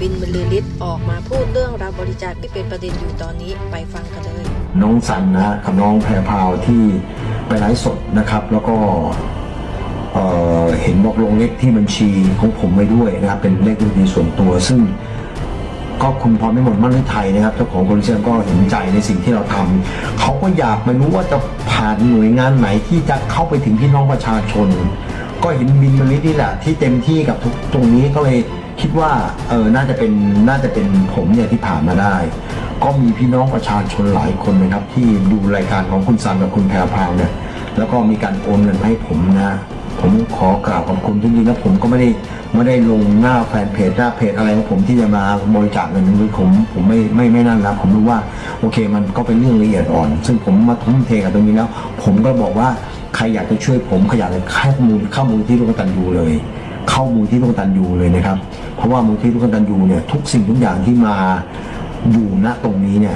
บินบรรลือฤทธิ์ออกมาพูดเรื่องรับบริจาคที่เป็นประเด็นอยู่ตอนนี้ไปฟังกันเลย น้องสันนะฮะกับน้องแพรพาวที่ไปไลฟ์สดนะครับ แล้วก็เอ่อเห็นบอกลงเลขที่บัญชีของผมไว้ด้วยนะครับ เป็นเลขบัญชีส่วนตัว ซึ่งก็คุณพรไม่หมดมั่นฤทัยนะครับเจ้าของคนเชียงก็เห็นใจในสิ่งที่เราทำเขาก็อยากมารู้ว่าจะผ่านหน่วยงานไหนที่จะเข้าไปถึงพี่น้องประชาชน ก็เห็นบินมาลินี่แหละที่เต็มที่กับทุกตรงนี้ก็เลย คิดว่าเออน่าจะเป็นน่าจะเป็นผมเนี่ยที่ผ่านมาได้ ก็มีพี่น้องประชาชนหลายคนนะครับ ที่ดูรายการของคุณซันกับคุณแพรพาวเนี่ยแล้วก็มีการโอนเงินให้ผมนะผมขอกราบขอบคุณจริงๆแล้วผมก็ไม่ได้ไม่ได้ลงหน้าแฟนเพจหน้าเพจอะไรของผมที่จะมาบริจาคเงินหรือผมผมไม่ไม่ไม่นั่นนะผมรู้ว่าโอเคมันก็เป็นเรื่องละเอียดอ่อน ซึ่งผมมาทุ่มเทกับตรงนี้แล้ว ผมก็บอกว่าใครอยากจะช่วยผมใครอยากจะเข้ามูลเข้ามูลที่ลูกตันยูเลย เข้ามูลที่ลูกตันยูเลยนะครับ เพราะว่ามูลที่ลูกตันยูเนี่ยทุกสิ่งทุกอย่างที่มาอยู่ณตรงนี้เนี่ย